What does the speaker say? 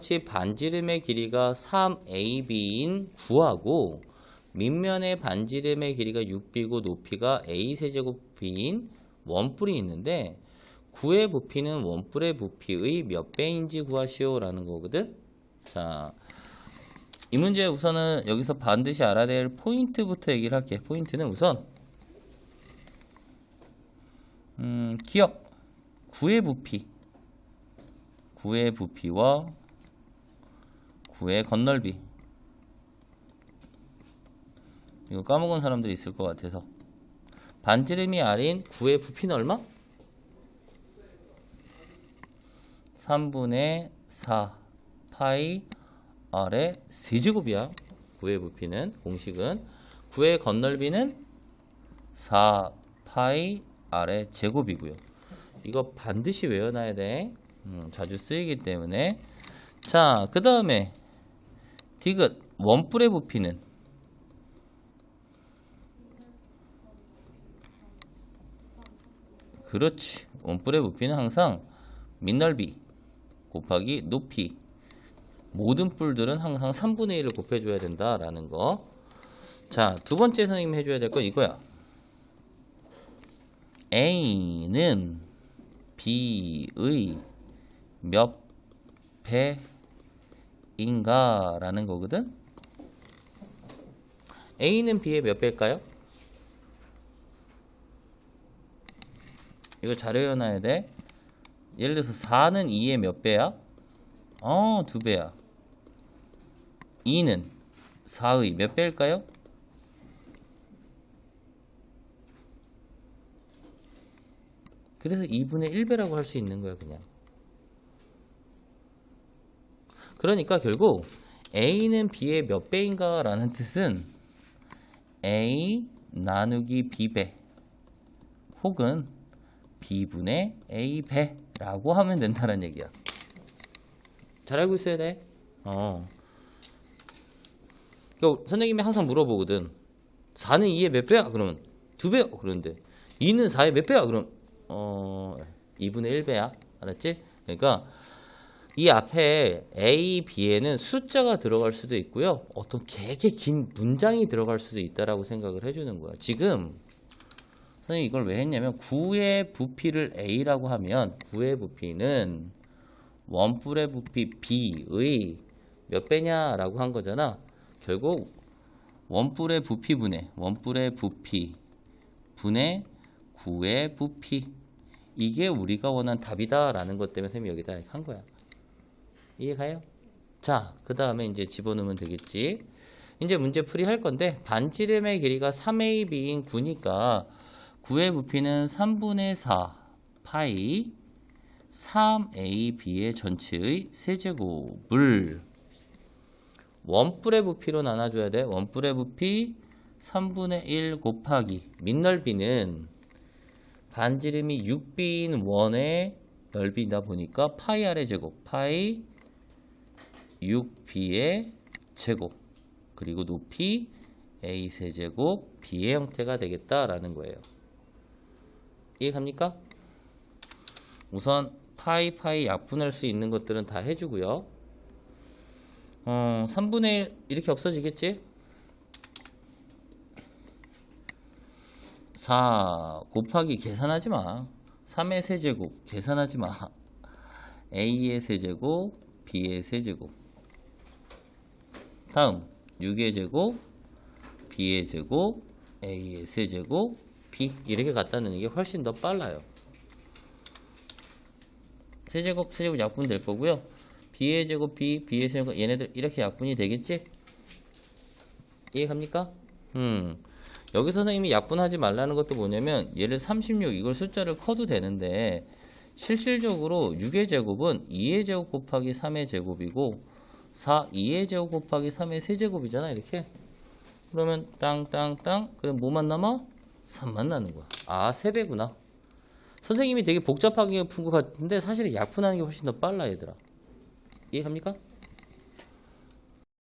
같이 반지름의 길이가 3AB인 9하고 밑면의 반지름의 길이가 6B고 높이가 A 세제곱 B인 원뿔이 있는데 9의 부피는 원뿔의 부피의 몇 배인지 구하시오라는 거거든. 자, 이 문제 우선은 여기서 반드시 알아야 될 포인트부터 얘기를 할게. 포인트는 우선 음, 기억 9의 부피 9의 부피와 9의 건널비. 이거 까먹은 사람들이 있을 것 같아서. 반지름이 아래인 9의 부피는 얼마? 3분의 4 파이 아래 세제곱이야. 9의 부피는 공식은. 9의 건널비는 4 파이 아래 제곱이고요. 이거 반드시 외워놔야 돼. 음, 자주 쓰이기 때문에. 자 그 다음에 디귿 원뿔의 부피는 그렇지 원뿔의 부피는 항상 밑넓이 곱하기 높이 모든 뿔들은 항상 3분의 1을 곱해줘야 된다라는 거. 자, 두 번째 선생님이 해줘야 될 건 이거야. A는 B의 몇 배 인가? 라는 거거든? A는 B의 몇 배일까요? 이거 잘 외워놔야 돼. 예를 들어서 4는 2의 몇 배야? 어, 두 배야. 2는 4의 몇 배일까요? 그래서 2분의 1배라고 할 수 있는 거야, 그냥. 그러니까 결국 A는 B의 몇 배인가 라는 뜻은 A 나누기 B배 혹은 B분의 A배라고 하면 된다는 얘기야. 잘 알고 있어야 돼. 어. 그 선생님이 항상 물어보거든. 4는 2의 몇 배야? 그러면 2배요. 그런데 2는 4의 몇 배야? 그럼 어 2분의 1배야. 알았지? 그러니까 이 앞에 A, B에는 숫자가 들어갈 수도 있고요. 어떤 되게 긴 문장이 들어갈 수도 있다라고 생각을 해주는 거야. 지금 선생님 이걸 왜 했냐면 9의 부피를 A라고 하면 9의 부피는 원뿔의 부피 B의 몇 배냐라고 한 거잖아. 결국 원뿔의 부피 분의 원뿔의 부피 분의 9의 부피 이게 우리가 원하는 답이다라는 것 때문에 선생님이 여기다 한 거야. 이해가요? 자, 그 다음에 이제 집어넣으면 되겠지. 이제 문제 풀이 할 건데 반지름의 길이가 3AB인 9니까 9의 부피는 3분의 4 파이 3AB의 전체의 세제곱을 원뿔의 부피로 나눠줘야 돼. 원뿔의 부피 3분의 1 곱하기 밑넓이는 반지름이 6B인 원의 넓이다 보니까 파이 아래 제곱 파이 6B의 제곱 그리고 높이 A 세제곱 B의 형태가 되겠다라는 거예요. 이해갑니까? 우선 파이 파이 약분할 수 있는 것들은 다 해주고요. 어, 3분의 1 이렇게 없어지겠지? 4 곱하기 계산하지 마. 3의 세제곱 계산하지 마. A의 세제곱, B의 세제곱. 다음 6의 제곱, B의 제곱, A의 세제곱, B 이렇게 갖다 놓는 게 훨씬 더 빨라요. 세제곱, 세제곱 약분 될 거고요. B의 제곱, B, B의 세제곱 얘네들 이렇게 약분이 되겠지? 이해갑니까? 음. 여기 선생님이 약분하지 말라는 것도 뭐냐면 얘를 36 이걸 숫자를 커도 되는데 실질적으로 6의 제곱은 2의 제곱 곱하기 3의 제곱이고 4, 2의 제곱 곱하기 3의 세제곱이잖아 이렇게 그러면 땅땅땅 그럼 뭐만 남아? 3만 나는 거야 아 3배구나 선생님이 되게 복잡하게 푼 것 같은데 사실 약분하는 게 훨씬 더 빨라 얘들아 이해갑니까?